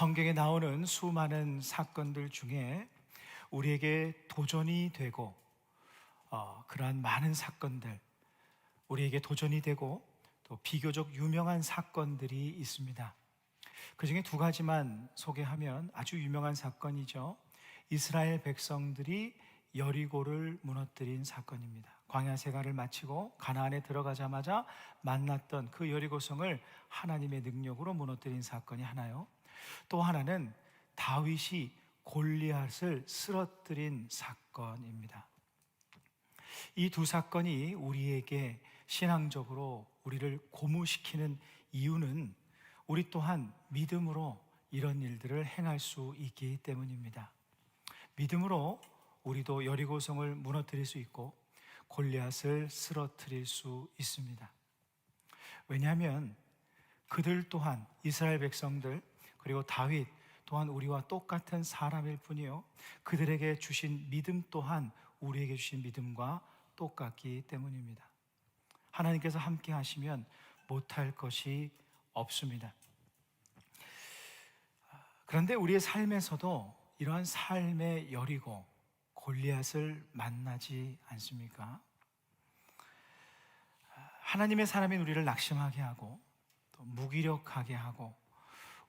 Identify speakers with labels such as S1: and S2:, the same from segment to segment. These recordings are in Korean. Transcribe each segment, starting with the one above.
S1: 성경에 나오는 수많은 사건들 중에 우리에게 도전이 되고 어, 그러한 많은 사건들 우리에게 도전이 되고 또 비교적 유명한 사건들이 있습니다. 그 중에 두 가지만 소개하면 아주 유명한 사건이죠. 이스라엘 백성들이 여리고를 무너뜨린 사건입니다. 광야 생활을 마치고 가나안에 들어가자마자 만났던 그 여리고성을 하나님의 능력으로 무너뜨린 사건이 하나요. 또 하나는 다윗이 골리앗을 쓰러뜨린 사건입니다. 이 두 사건이 우리에게 신앙적으로 우리를 고무시키는 이유는 우리 또한 믿음으로 이런 일들을 행할 수 있기 때문입니다. 믿음으로 우리도 여리고성을 무너뜨릴 수 있고 골리앗을 쓰러뜨릴 수 있습니다. 왜냐하면 그들 또한 이스라엘 백성들 그리고 다윗 또한 우리와 똑같은 사람일 뿐이요 그들에게 주신 믿음 또한 우리에게 주신 믿음과 똑같기 때문입니다. 하나님께서 함께 하시면 못할 것이 없습니다. 그런데 우리의 삶에서도 이러한 삶의 여리고 골리앗을 만나지 않습니까? 하나님의 사람인 우리를 낙심하게 하고 또 무기력하게 하고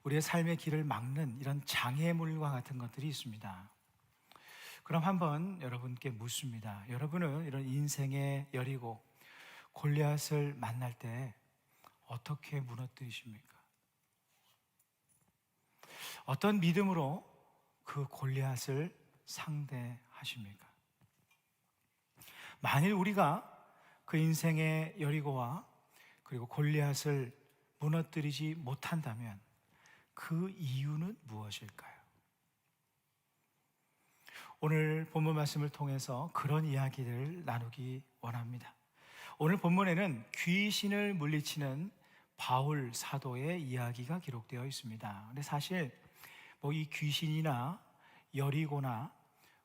S1: 우리의 삶의 길을 막는 이런 장애물과 같은 것들이 있습니다. 그럼 한번 여러분께 묻습니다. 여러분은 이런 인생의 여리고 골리앗을 만날 때 어떻게 무너뜨리십니까? 어떤 믿음으로 그 골리앗을 상대하십니까? 만일 우리가 그 인생의 여리고와 그리고 골리앗을 무너뜨리지 못한다면 그 이유는 무엇일까요? 오늘 본문 말씀을 통해서 그런 이야기를 나누기 원합니다. 오늘 본문에는 귀신을 물리치는 바울 사도의 이야기가 기록되어 있습니다. 근데 사실 뭐 이 귀신이나 여리고나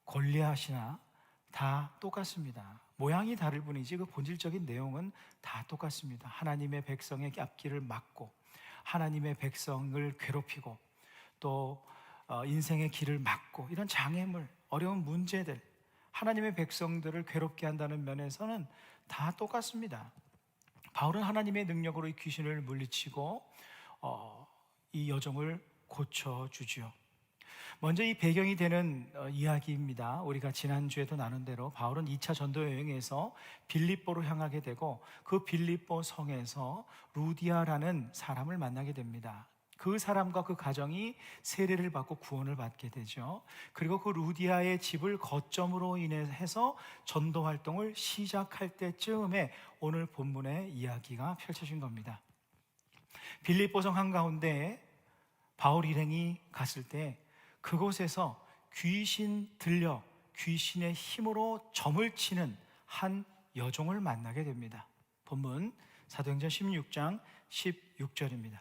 S1: 골리앗이나 다 똑같습니다. 모양이 다를 뿐이지 그 본질적인 내용은 다 똑같습니다. 하나님의 백성의 앞길을 막고 하나님의 백성을 괴롭히고 또 어, 인생의 길을 막고 이런 장애물, 어려운 문제들, 하나님의 백성들을 괴롭게 한다는 면에서는 다 똑같습니다. 바울은 하나님의 능력으로 이 귀신을 물리치고 어, 이 여정을 고쳐 주지요. 먼저 이 배경이 되는 어, 이야기입니다. 우리가 지난주에도 나눈 대로 바울은 2차 전도 여행에서 빌립보로 향하게 되고 그 빌립보 성에서 루디아라는 사람을 만나게 됩니다. 그 사람과 그 가정이 세례를 받고 구원을 받게 되죠. 그리고 그 루디아의 집을 거점으로 인해서 전도 활동을 시작할 때쯤에 오늘 본문의 이야기가 펼쳐진 겁니다. 빌립보성 한가운데 바울 일행이 갔을 때 그곳에서 귀신 들려 귀신의 힘으로 점을 치는 한 여종을 만나게 됩니다. 본문 사도행전 16장 16절입니다.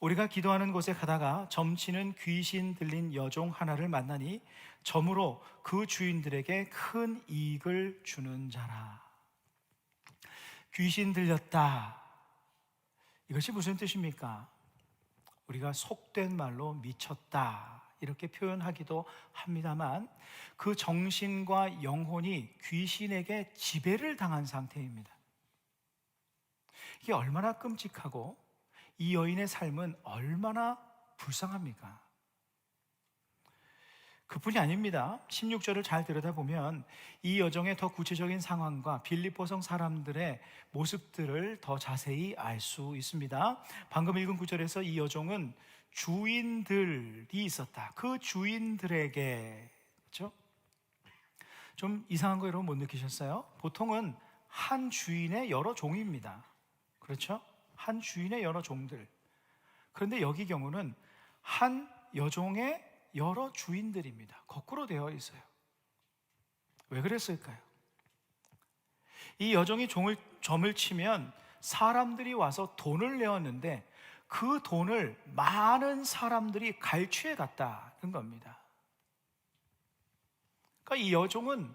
S1: 우리가 기도하는 곳에 가다가 점치는 귀신 들린 여종 하나를 만나니 점으로 그 주인들에게 큰 이익을 주는 자라. 귀신 들렸다. 이것이 무슨 뜻입니까? 우리가 속된 말로 미쳤다. 이렇게 표현하기도 합니다만 그 정신과 영혼이 귀신에게 지배를 당한 상태입니다. 이게 얼마나 끔찍하고 이 여인의 삶은 얼마나 불쌍합니까? 그뿐이 아닙니다. 16절을 잘 들여다보면 이 여정의 더 구체적인 상황과 빌립보성 사람들의 모습들을 더 자세히 알 수 있습니다. 방금 읽은 구절에서 이 여종은 주인들이 있었다. 그 주인들에게 그렇죠? 좀 이상한 거 여러분 못 느끼셨어요? 보통은 한 주인의 여러 종입니다. 그렇죠? 한 주인의 여러 종들. 그런데 여기 경우는 한 여종의 여러 주인들입니다. 거꾸로 되어 있어요. 왜 그랬을까요? 이 여종이 종을, 점을 치면 사람들이 와서 돈을 내었는데 그 돈을 많은 사람들이 갈취해 갔다는 겁니다. 그러니까 이 여종은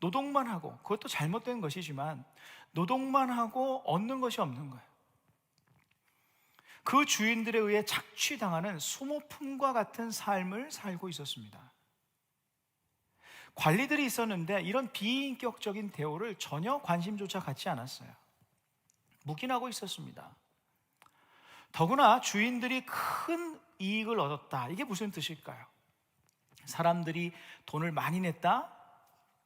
S1: 노동만 하고 그것도 잘못된 것이지만 노동만 하고 얻는 것이 없는 거예요. 그 주인들에 의해 착취당하는 소모품과 같은 삶을 살고 있었습니다. 관리들이 있었는데 이런 비인격적인 대우를 전혀 관심조차 갖지 않았어요. 묵인하고 있었습니다. 더구나 주인들이 큰 이익을 얻었다. 이게 무슨 뜻일까요? 사람들이 돈을 많이 냈다?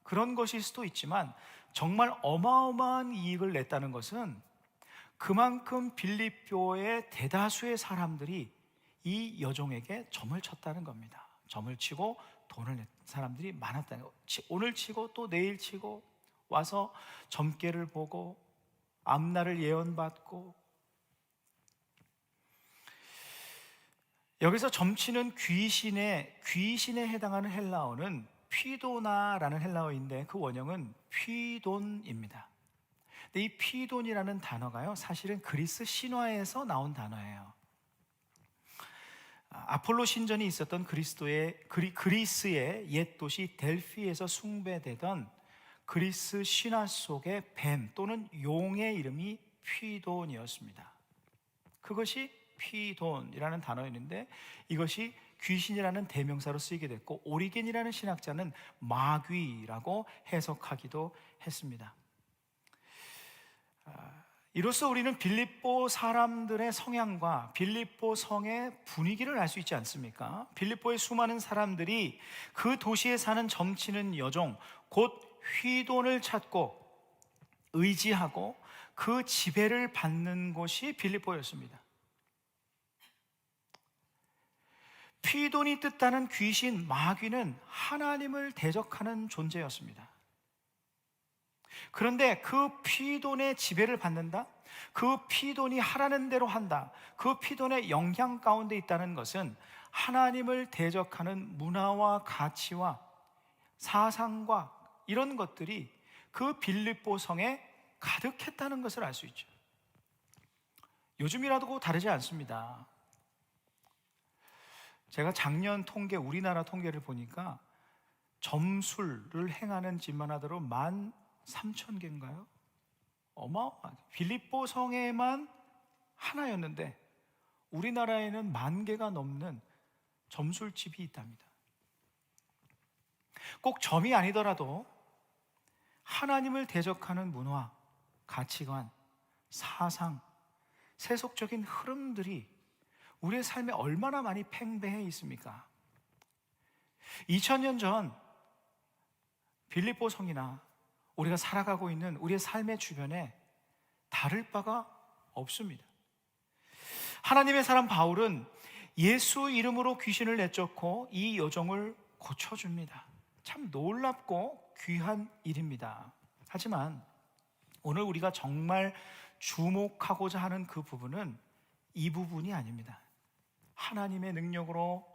S1: 그런 것일 수도 있지만 정말 어마어마한 이익을 냈다는 것은 그만큼 빌립보의 대다수의 사람들이 이 여종에게 점을 쳤다는 겁니다. 점을 치고 돈을 낸 사람들이 많았다는 거. 치- 오늘 치고 또 내일 치고 와서 점괘를 보고 앞날을 예언받고 여기서 점치는 귀신의 귀신에 해당하는 헬라어는 피도나라는 헬라어인데 그 원형은 피돈입니다. 근데 이 피돈이라는 단어가요, 사실은 그리스 신화에서 나온 단어예요. 아, 아폴로 신전이 있었던 그리스도의 그리, 그리스의 옛 도시 델피에서 숭배되던 그리스 신화 속의 뱀 또는 용의 이름이 피돈이었습니다. 그것이 피돈이라는 단어였는데 이것이 귀신이라는 대명사로 쓰이게 됐고 오리겐이라는 신학자는 마귀라고 해석하기도 했습니다. 아, 이로써 우리는 빌립보 사람들의 성향과 빌립보 성의 분위기를 알 수 있지 않습니까? 빌립보의 수많은 사람들이 그 도시에 사는 점치는 여종 곧 휘돈을 찾고 의지하고 그 지배를 받는 곳이 빌립보였습니다. 피돈이 뜻하는 귀신 마귀는 하나님을 대적하는 존재였습니다. 그런데 그 피돈의 지배를 받는다? 그 피돈이 하라는 대로 한다. 그 피돈의 영향 가운데 있다는 것은 하나님을 대적하는 문화와 가치와 사상과 이런 것들이 그 빌립보 성에 가득했다는 것을 알 수 있죠. 요즘이라도 다르지 않습니다. 제가 작년 통계, 우리나라 통계를 보니까 점술을 행하는 집만 하더라도 만 3천 개인가요? 어마어마하죠. 빌립보 성에만 하나였는데 우리나라에는 만 개가 넘는 점술집이 있답니다. 꼭 점이 아니더라도 하나님을 대적하는 문화, 가치관, 사상, 세속적인 흐름들이 우리의 삶에 얼마나 많이 팽배해 있습니까? 2000년 전 빌립보 성이나 우리가 살아가고 있는 우리의 삶의 주변에 다를 바가 없습니다. 하나님의 사람 바울은 예수 이름으로 귀신을 내쫓고 이 여종을 고쳐줍니다. 참 놀랍고 귀한 일입니다. 하지만 오늘 우리가 정말 주목하고자 하는 그 부분은 이 부분이 아닙니다. 하나님의 능력으로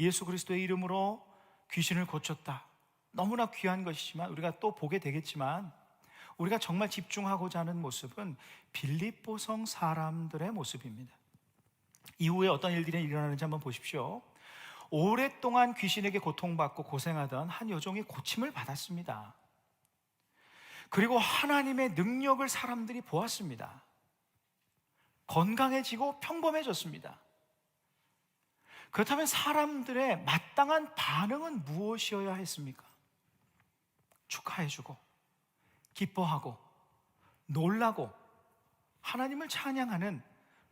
S1: 예수 그리스도의 이름으로 귀신을 고쳤다. 너무나 귀한 것이지만 우리가 또 보게 되겠지만 우리가 정말 집중하고자 하는 모습은 빌립보성 사람들의 모습입니다. 이후에 어떤 일들이 일어나는지 한번 보십시오. 오랫동안 귀신에게 고통받고 고생하던 한 여종이 고침을 받았습니다. 그리고 하나님의 능력을 사람들이 보았습니다. 건강해지고 평범해졌습니다. 그렇다면 사람들의 마땅한 반응은 무엇이어야 했습니까? 축하해주고, 기뻐하고, 놀라고, 하나님을 찬양하는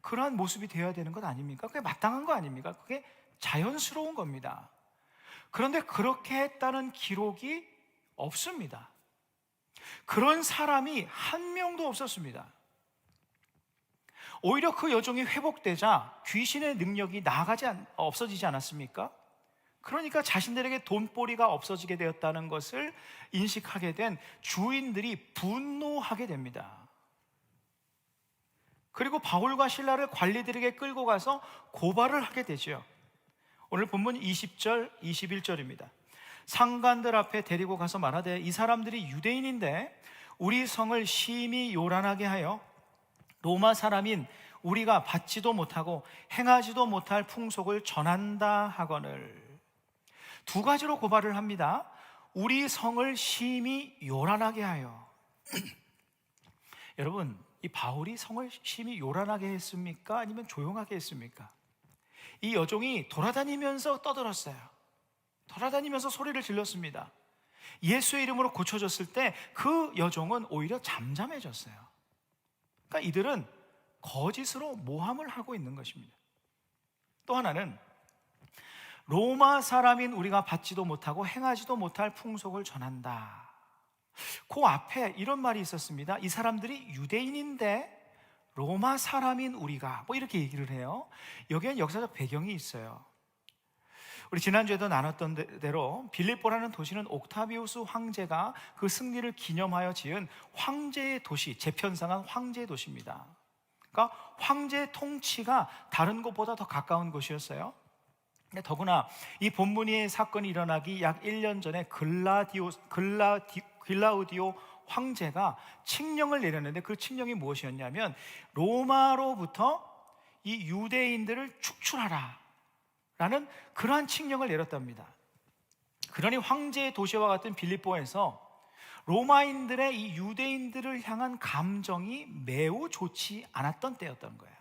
S1: 그러한 모습이 되어야 되는 것 아닙니까? 그게 마땅한 거 아닙니까? 그게 자연스러운 겁니다. 그런데 그렇게 했다는 기록이 없습니다. 그런 사람이 한 명도 없었습니다. 오히려 그 여종이 회복되자 귀신의 능력이 나가지 않, 없어지지 않았습니까? 그러니까 자신들에게 돈벌이가 없어지게 되었다는 것을 인식하게 된 주인들이 분노하게 됩니다. 그리고 바울과 신라를 관리들에게 끌고 가서 고발을 하게 되죠. 오늘 본문 20절, 21절입니다. 상관들 앞에 데리고 가서 말하되 이 사람들이 유대인인데 우리 성을 심히 요란하게 하여 로마 사람인 우리가 받지도 못하고 행하지도 못할 풍속을 전한다 하거늘 두 가지로 고발을 합니다. 우리 성을 심히 요란하게 하여 여러분, 이 바울이 성을 심히 요란하게 했습니까? 아니면 조용하게 했습니까? 이 여종이 돌아다니면서 떠들었어요. 돌아다니면서 소리를 질렀습니다. 예수의 이름으로 고쳐졌을 때 그 여종은 오히려 잠잠해졌어요. 그러니까 이들은 거짓으로 모함을 하고 있는 것입니다. 또 하나는 로마 사람인 우리가 받지도 못하고 행하지도 못할 풍속을 전한다. 그 앞에 이런 말이 있었습니다. 이 사람들이 유대인인데 로마 사람인 우리가 뭐 이렇게 얘기를 해요. 여기엔 역사적 배경이 있어요. 우리 지난주에도 나눴던 대- 대로 빌립보라는 도시는 옥타비우스 황제가 그 승리를 기념하여 지은 황제의 도시, 재편상한 황제의 도시입니다. 그러니까 황제의 통치가 다른 곳보다 더 가까운 곳이었어요. 더구나 이 본문의 사건이 일어나기 약 1년 전에 글라디오, 글라디, 글라우디오 황제가 칙령을 내렸는데 그 칙령이 무엇이었냐면 로마로부터 이 유대인들을 축출하라 라는 그러한 칙령을 내렸답니다. 그러니 황제의 도시와 같은 빌립보에서 로마인들의 이 유대인들을 향한 감정이 매우 좋지 않았던 때였던 거예요.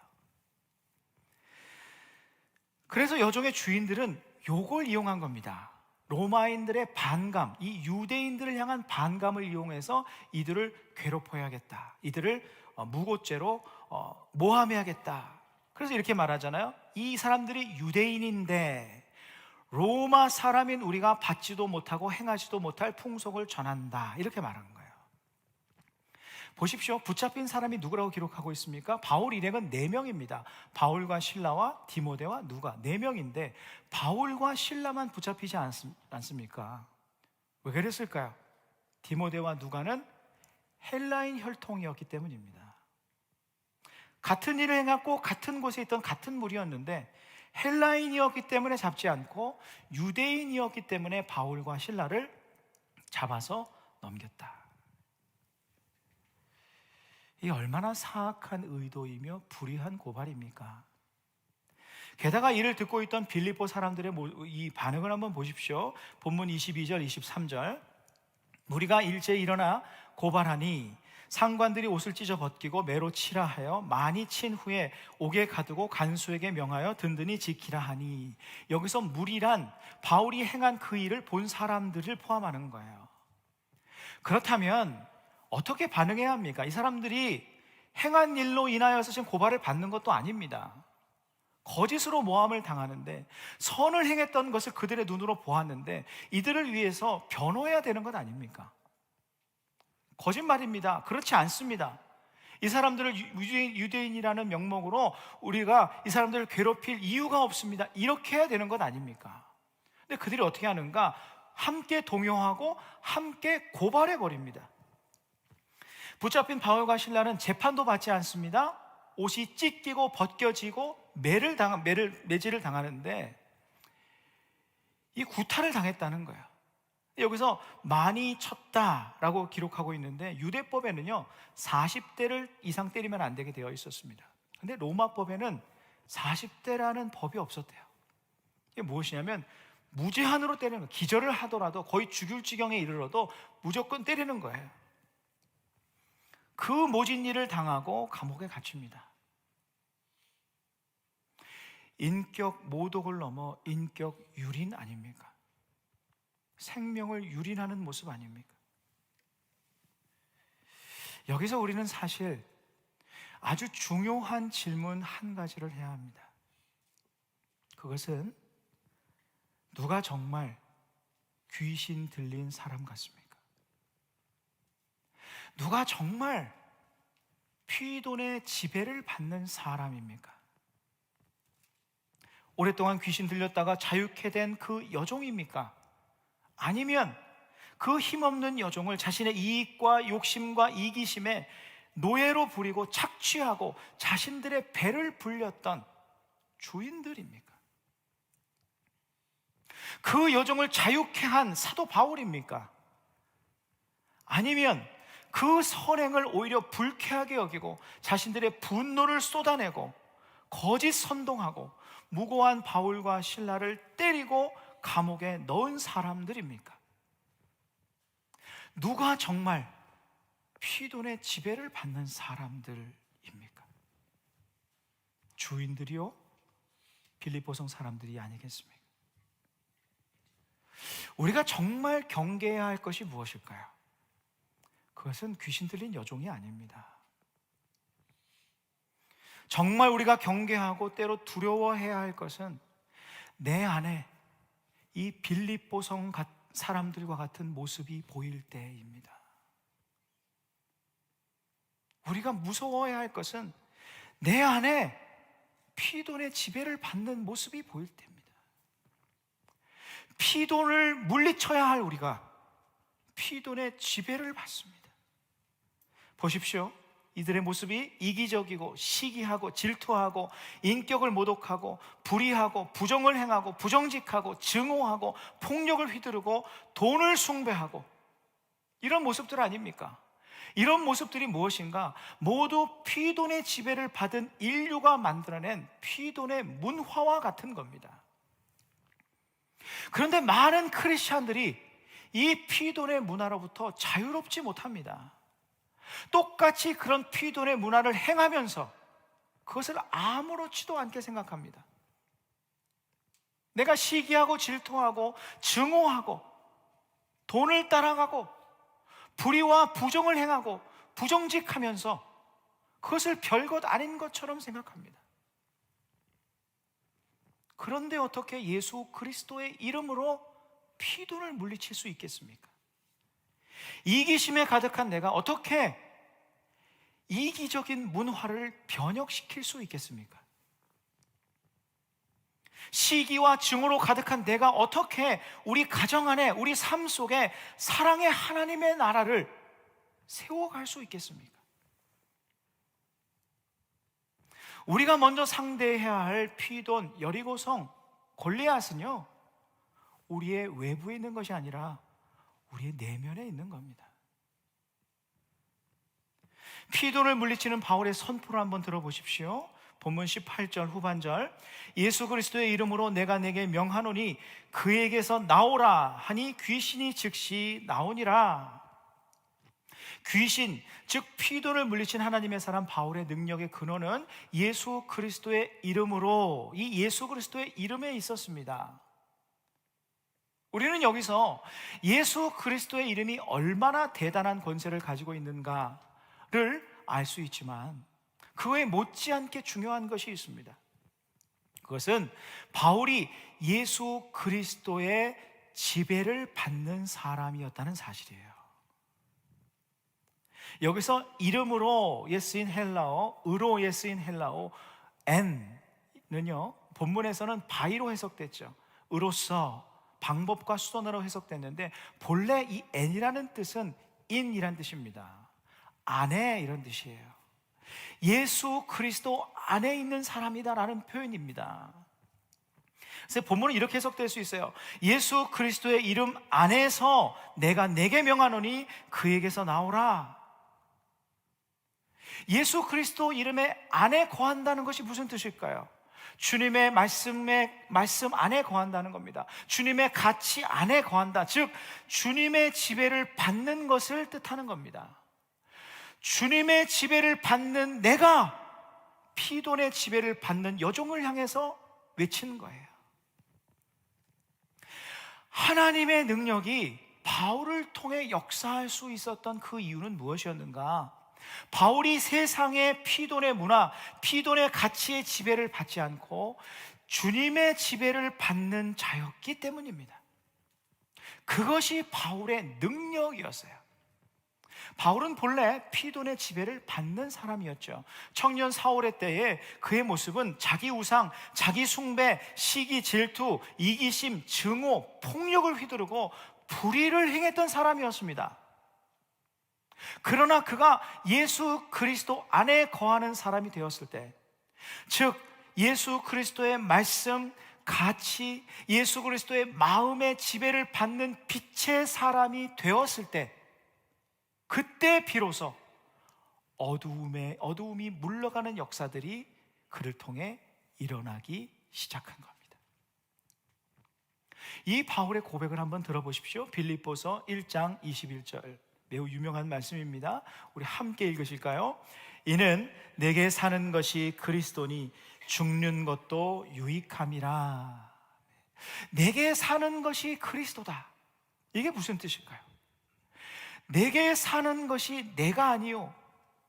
S1: 그래서 여종의 주인들은 요걸 이용한 겁니다. 로마인들의 반감, 이 유대인들을 향한 반감을 이용해서 이들을 괴롭혀야겠다. 이들을 어, 무고죄로 어, 모함해야겠다. 그래서 이렇게 말하잖아요. 이 사람들이 유대인인데 로마 사람인 우리가 받지도 못하고 행하지도 못할 풍속을 전한다. 이렇게 말하는 거예요. 보십시오. 붙잡힌 사람이 누구라고 기록하고 있습니까? 바울 일행은 네 명입니다. 바울과 신라와 디모데와 누가 네 명인데 바울과 신라만 붙잡히지 않습, 않습니까? 왜 그랬을까요? 디모데와 누가는 헬라인 혈통이었기 때문입니다. 같은 일을 행했고 같은 곳에 있던 같은 무리였는데 헬라인이었기 때문에 잡지 않고 유대인이었기 때문에 바울과 신라를 잡아서 넘겼다. 이 얼마나 사악한 의도이며 불의한 고발입니까? 게다가 이를 듣고 있던 빌립보 사람들의 모- 이 반응을 한번 보십시오. 본문 22절, 23절. 무리가 일제 일어나 고발하니 상관들이 옷을 찢어 벗기고 매로 치라 하여 많이 친 후에 옥에 가두고 간수에게 명하여 든든히 지키라 하니 여기서 무리란 바울이 행한 그 일을 본 사람들을 포함하는 거예요. 그렇다면 어떻게 반응해야 합니까? 이 사람들이 행한 일로 인하여서 지금 고발을 받는 것도 아닙니다. 거짓으로 모함을 당하는데 선을 행했던 것을 그들의 눈으로 보았는데 이들을 위해서 변호해야 되는 것 아닙니까? 거짓말입니다. 그렇지 않습니다. 이 사람들을 유대인, 유대인 이라는 명목으로 우리가 이 사람들을 괴롭힐 이유가 없습니다. 이렇게 해야 되는 것 아닙니까? 근데 그들이 어떻게 하는가? 함께 동요하고 함께 고발해 버립니다. 붙잡힌 바울과 신라는 재판도 받지 않습니다. 옷이 찢기고 벗겨지고 매를 당 매를 매질을 당하는데 이 구타를 당했다는 거예요. 여기서 많이 쳤다라고 기록하고 있는데 유대법에는요 40대를 이상 때리면 안 되게 되어 있었습니다. 근데 로마법에는 40대라는 법이 없었대요. 이게 무엇이냐면 무제한으로 때리는. 기절을 하더라도 거의 죽일 지경에 이르러도 무조건 때리는 거예요. 그 모진 일을 당하고 감옥에 갇힙니다. 인격 모독을 넘어 인격 유린 아닙니까? 생명을 유린하는 모습 아닙니까? 여기서 우리는 사실 아주 중요한 질문 한 가지를 해야 합니다. 그것은 누가 정말 귀신 들린 사람 같습니까? 누가 정말 피돈의 지배를 받는 사람입니까? 오랫동안 귀신 들렸다가 자유케 된 그 여종입니까? 아니면 그 힘없는 여종을 자신의 이익과 욕심과 이기심에 노예로 부리고 착취하고 자신들의 배를 불렸던 주인들입니까? 그 여종을 자유케 한 사도 바울입니까? 아니면 그 선행을 오히려 불쾌하게 여기고 자신들의 분노를 쏟아내고 거짓 선동하고 무고한 바울과 신라를 때리고 감옥에 넣은 사람들입니까? 누가 정말 피돈의 지배를 받는 사람들입니까? 주인들이요? 빌립보성 사람들이 아니겠습니까? 우리가 정말 경계해야 할 것이 무엇일까요? 그것은 귀신 들린 여종이 아닙니다. 정말 우리가 경계하고 때로 두려워해야 할 것은 내 안에 이 빌립보성 같- 사람들과 같은 모습이 보일 때입니다. 우리가 무서워해야 할 것은 내 안에 피돈의 지배를 받는 모습이 보일 때입니다. 피돈을 물리쳐야 할 우리가 피돈의 지배를 받습니다. 보십시오. 이들의 모습이 이기적이고 시기하고 질투하고 인격을 모독하고 불의하고 부정을 행하고 부정직하고 증오하고 폭력을 휘두르고 돈을 숭배하고 이런 모습들 아닙니까? 이런 모습들이 무엇인가? 모두 피돈의 지배를 받은 인류가 만들어낸 피돈의 문화와 같은 겁니다. 그런데 많은 크리스찬들이 이 피돈의 문화로부터 자유롭지 못합니다. 똑같이 그런 피돈의 문화를 행하면서 그것을 아무렇지도 않게 생각합니다. 내가 시기하고 질투하고 증오하고 돈을 따라가고 불의와 부정을 행하고 부정직하면서 그것을 별것 아닌 것처럼 생각합니다. 그런데 어떻게 예수 그리스도의 이름으로 피돈을 물리칠 수 있겠습니까? 이기심에 가득한 내가 어떻게 이기적인 문화를 변혁시킬 수 있겠습니까? 시기와 증오로 가득한 내가 어떻게 우리 가정 안에, 우리 삶 속에 사랑의 하나님의 나라를 세워갈 수 있겠습니까? 우리가 먼저 상대해야 할 피돈 여리고성 골리앗은요, 우리의 외부에 있는 것이 아니라 우리의 내면에 있는 겁니다. 피돈을 물리치는 바울의 선포를 한번 들어보십시오. 본문 18절 후반절 예수 그리스도의 이름으로 내가 내게 명하노니 그에게서 나오라 하니 귀신이 즉시 나오니라. 귀신 즉 피돈을 물리친 하나님의 사람 바울의 능력의 근원은 예수 그리스도의 이름으로 이 예수 그리스도의 이름에 있었습니다. 우리는 여기서 예수 그리스도의 이름이 얼마나 대단한 권세를 가지고 있는가를 알 수 있지만 그거에 못지않게 중요한 것이 있습니다. 그것은 바울이 예수 그리스도의 지배를 받는 사람이었다는 사실이에요. 여기서 이름으로 예스인 헬라어, 의로 예스인 헬라어, N는요, 본문에서는 바이로 해석됐죠. 의로서, 방법과 수단으로 해석됐는데, 본래 이 N이라는 뜻은 in이란 뜻입니다. 안에 이런 뜻이에요. 예수 그리스도 안에 있는 사람이다라는 표현입니다. 그래서 본문은 이렇게 해석될 수 있어요. 예수 그리스도의 이름 안에서 내가 내게 명하노니 그에게서 나오라. 예수 그리스도 이름의 안에 거한다는 것이 무슨 뜻일까요? 주님의 말씀에 말씀 안에 거한다는 겁니다. 주님의 가치 안에 거한다. 즉 주님의 지배를 받는 것을 뜻하는 겁니다. 주님의 지배를 받는 내가 피돈의 지배를 받는 여종을 향해서 외치는 거예요. 하나님의 능력이 바울을 통해 역사할 수 있었던 그 이유는 무엇이었는가? 바울이 세상의 피돈의 문화, 피돈의 가치의 지배를 받지 않고 주님의 지배를 받는 자였기 때문입니다. 그것이 바울의 능력이었어요. 바울은 본래 피돈의 지배를 받는 사람이었죠. 청년 사울의 때에 그의 모습은 자기 우상, 자기 숭배, 시기, 질투, 이기심, 증오, 폭력을 휘두르고 불의를 행했던 사람이었습니다. 그러나 그가 예수 그리스도 안에 거하는 사람이 되었을 때, 즉, 예수 그리스도의 말씀, 가치, 예수 그리스도의 마음의 지배를 받는 빛의 사람이 되었을 때, 그때 비로소 어두움에, 어두움이 물러가는 역사들이 그를 통해 일어나기 시작한 겁니다. 이 바울의 고백을 한번 들어보십시오. 빌립보서 1장 21절 매우 유명한 말씀입니다. 우리 함께 읽으실까요? 이는 내게 사는 것이 그리스도니 죽는 것도 유익함이라. 내게 사는 것이 그리스도다. 이게 무슨 뜻일까요? 내게 사는 것이 내가 아니요,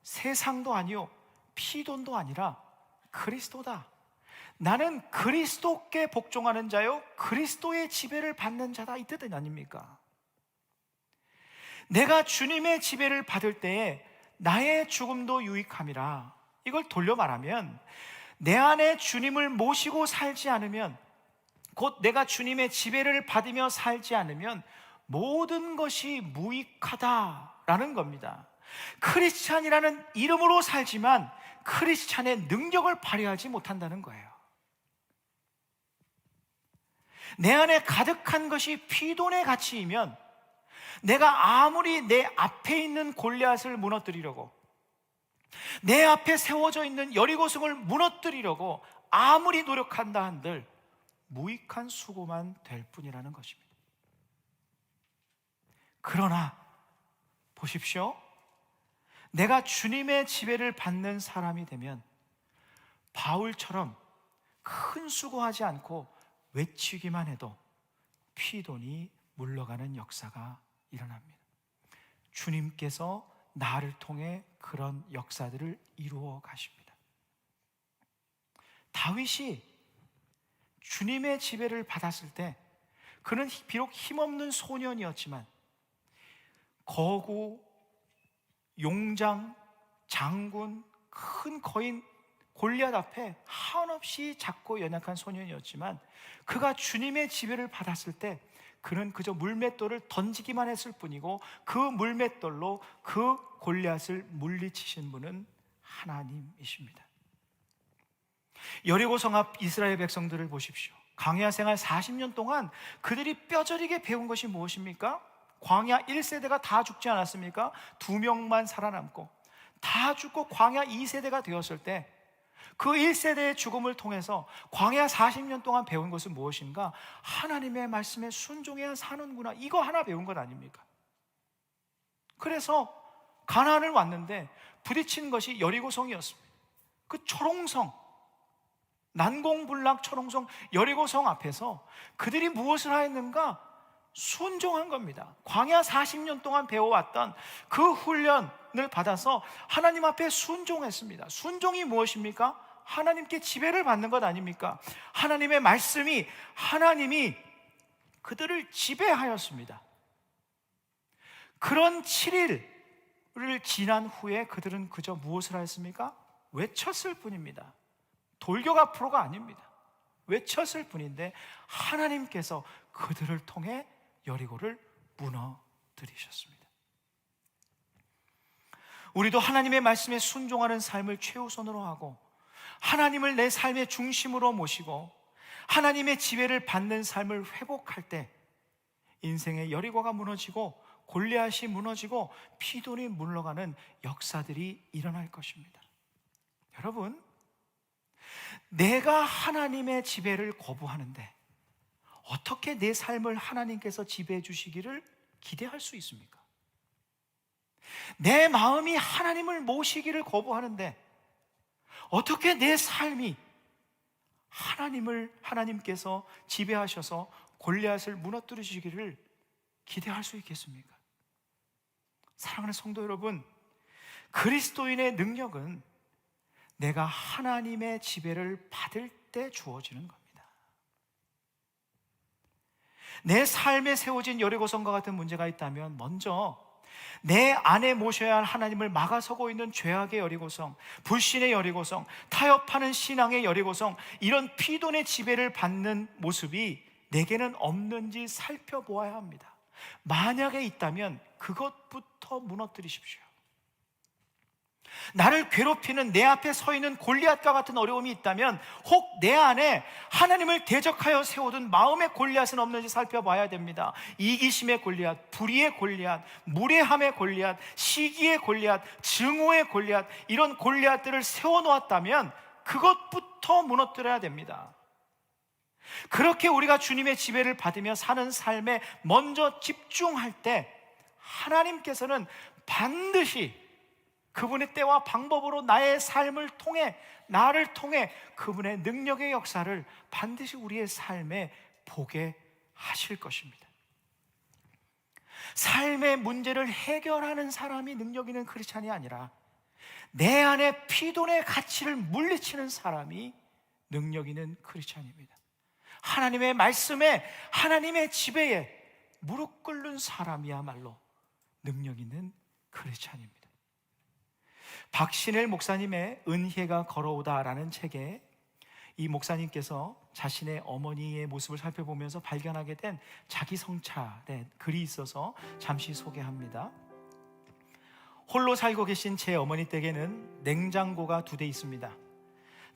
S1: 세상도 아니요, 피돈도 아니라 그리스도다. 나는 그리스도께 복종하는 자요, 그리스도의 지배를 받는 자다. 이 뜻은 아닙니까? 내가 주님의 지배를 받을 때에 나의 죽음도 유익함이라. 이걸 돌려 말하면 내 안에 주님을 모시고 살지 않으면 곧 내가 주님의 지배를 받으며 살지 않으면 모든 것이 무익하다라는 겁니다. 크리스찬이라는 이름으로 살지만 크리스찬의 능력을 발휘하지 못한다는 거예요. 내 안에 가득한 것이 피돈의 가치이면 내가 아무리 내 앞에 있는 골리앗을 무너뜨리려고 내 앞에 세워져 있는 여리고성을 무너뜨리려고 아무리 노력한다 한들 무익한 수고만 될 뿐이라는 것입니다. 그러나 보십시오. 내가 주님의 지배를 받는 사람이 되면 바울처럼 큰 수고하지 않고 외치기만 해도 피돈이 물러가는 역사가 일어납니다. 주님께서 나를 통해 그런 역사들을 이루어 가십니다. 다윗이 주님의 지배를 받았을 때 그는 비록 힘없는 소년이었지만 거구, 용장, 장군, 큰 거인 골리앗 앞에 한없이 작고 연약한 소년이었지만 그가 주님의 지배를 받았을 때 그는 그저 물맷돌을 던지기만 했을 뿐이고 그 물맷돌로 그 골리앗을 물리치신 분은 하나님이십니다. 여리고 성 앞 이스라엘 백성들을 보십시오. 광야 생활 40년 동안 그들이 뼈저리게 배운 것이 무엇입니까? 광야 1세대가 다 죽지 않았습니까? 두 명만 살아남고 다 죽고 광야 2세대가 되었을 때 그 1세대의 죽음을 통해서 광야 40년 동안 배운 것은 무엇인가? 하나님의 말씀에 순종해야 사는구나. 이거 하나 배운 것 아닙니까? 그래서 가나안을 왔는데 부딪힌 것이 여리고성이었습니다. 그 초롱성 난공불락 초롱성 여리고성 앞에서 그들이 무엇을 하였는가? 순종한 겁니다. 광야 40년 동안 배워왔던 그 훈련 을 받아서 하나님 앞에 순종했습니다. 순종이 무엇입니까? 하나님께 지배를 받는 것 아닙니까? 하나님의 말씀이 하나님이 그들을 지배하였습니다. 그런 7일을 지난 후에 그들은 그저 무엇을 하였습니까? 외쳤을 뿐입니다. 돌격 앞으로가 아닙니다. 외쳤을 뿐인데 하나님께서 그들을 통해 여리고를 무너뜨리셨습니다. 우리도 하나님의 말씀에 순종하는 삶을 최우선으로 하고 하나님을 내 삶의 중심으로 모시고 하나님의 지배를 받는 삶을 회복할 때 인생의 여리고가 무너지고 골리앗이 무너지고 피돈이 물러가는 역사들이 일어날 것입니다. 여러분, 내가 하나님의 지배를 거부하는데 어떻게 내 삶을 하나님께서 지배해 주시기를 기대할 수 있습니까? 내 마음이 하나님을 모시기를 거부하는데 어떻게 내 삶이 하나님을 하나님께서 지배하셔서 골리앗을 무너뜨리시기를 기대할 수 있겠습니까? 사랑하는 성도 여러분, 그리스도인의 능력은 내가 하나님의 지배를 받을 때 주어지는 겁니다. 내 삶에 세워진 여리고성과 같은 문제가 있다면 먼저 내 안에 모셔야 할 하나님을 막아서고 있는 죄악의 여리고성, 불신의 여리고성, 타협하는 신앙의 여리고성, 이런 피돈의 지배를 받는 모습이 내게는 없는지 살펴보아야 합니다. 만약에 있다면 그것부터 무너뜨리십시오. 나를 괴롭히는 내 앞에 서 있는 골리앗과 같은 어려움이 있다면 혹 내 안에 하나님을 대적하여 세워둔 마음의 골리앗은 없는지 살펴봐야 됩니다. 이기심의 골리앗, 불의의 골리앗, 무례함의 골리앗, 시기의 골리앗, 증오의 골리앗 이런 골리앗들을 세워 놓았다면 그것부터 무너뜨려야 됩니다. 그렇게 우리가 주님의 지배를 받으며 사는 삶에 먼저 집중할 때 하나님께서는 반드시 그분의 때와 방법으로 나의 삶을 통해 나를 통해 그분의 능력의 역사를 반드시 우리의 삶에 보게 하실 것입니다. 삶의 문제를 해결하는 사람이 능력 있는 크리스찬이 아니라 내 안에 피돈의 가치를 물리치는 사람이 능력 있는 크리스찬입니다. 하나님의 말씀에 하나님의 지배에 무릎 꿇는 사람이야말로 능력 있는 크리스찬입니다. 박신일 목사님의 은혜가 걸어오다라는 책에 이 목사님께서 자신의 어머니의 모습을 살펴보면서 발견하게 된 자기 성찰의 글이 있어서 잠시 소개합니다. 홀로 살고 계신 제 어머니 댁에는 냉장고가 두 대 있습니다.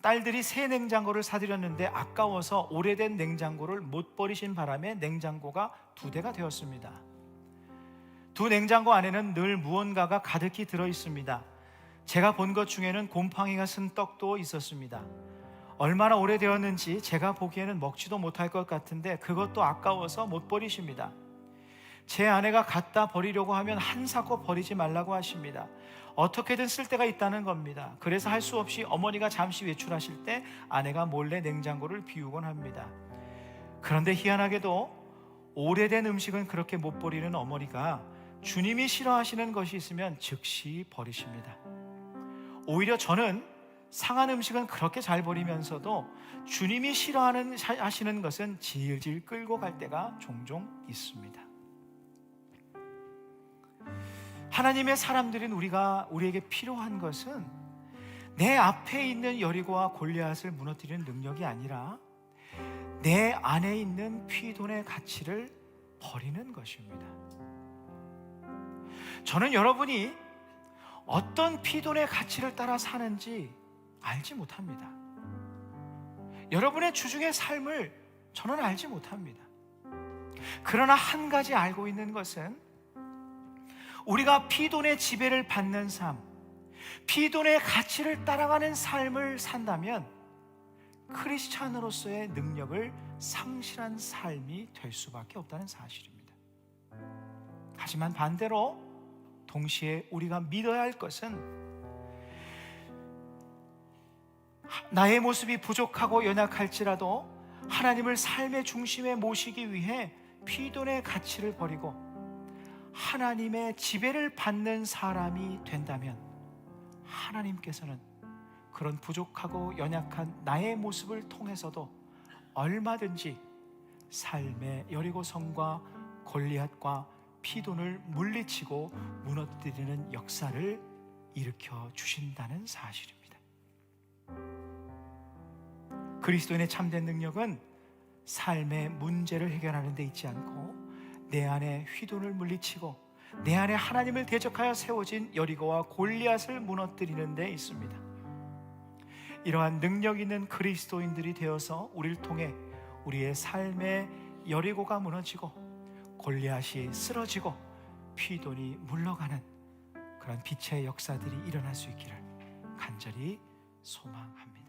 S1: 딸들이 새 냉장고를 사들였는데 아까워서 오래된 냉장고를 못 버리신 바람에 냉장고가 두 대가 되었습니다. 두 냉장고 안에는 늘 무언가가 가득히 들어 있습니다. 제가 본 것 중에는 곰팡이가 쓴 떡도 있었습니다. 얼마나 오래되었는지 제가 보기에는 먹지도 못할 것 같은데 그것도 아까워서 못 버리십니다. 제 아내가 갖다 버리려고 하면 한사코 버리지 말라고 하십니다. 어떻게든 쓸 때가 있다는 겁니다. 그래서 할 수 없이 어머니가 잠시 외출하실 때 아내가 몰래 냉장고를 비우곤 합니다. 그런데 희한하게도 오래된 음식은 그렇게 못 버리는 어머니가 주님이 싫어하시는 것이 있으면 즉시 버리십니다. 오히려 저는 상한 음식은 그렇게 잘 버리면서도 주님이 싫어하는 하시는 것은 질질 끌고 갈 때가 종종 있습니다. 하나님의 사람들인 우리가 우리에게 필요한 것은 내 앞에 있는 여리고와 골리앗을 무너뜨리는 능력이 아니라 내 안에 있는 피돈의 가치를 버리는 것입니다. 저는 여러분이 어떤 피돈의 가치를 따라 사는지 알지 못합니다. 여러분의 주중의 삶을 저는 알지 못합니다. 그러나 한 가지 알고 있는 것은 우리가 피돈의 지배를 받는 삶, 피돈의 가치를 따라가는 삶을 산다면 크리스찬으로서의 능력을 상실한 삶이 될 수밖에 없다는 사실입니다. 하지만 반대로 동시에 우리가 믿어야 할 것은 나의 모습이 부족하고 연약할지라도 하나님을 삶의 중심에 모시기 위해 피돈의 가치를 버리고 하나님의 지배를 받는 사람이 된다면 하나님께서는 그런 부족하고 연약한 나의 모습을 통해서도 얼마든지 삶의 여리고성과 골리앗과 피돈을 물리치고 무너뜨리는 역사를 일으켜 주신다는 사실입니다. 그리스도인의 참된 능력은 삶의 문제를 해결하는 데 있지 않고 내 안에 휘돈을 물리치고 내 안에 하나님을 대적하여 세워진 여리고와 골리앗을 무너뜨리는 데 있습니다. 이러한 능력 있는 그리스도인들이 되어서 우리를 통해 우리의 삶의 여리고가 무너지고 골리앗이 쓰러지고 피돈이 물러가는 그런 빛의 역사들이 일어날 수 있기를 간절히 소망합니다.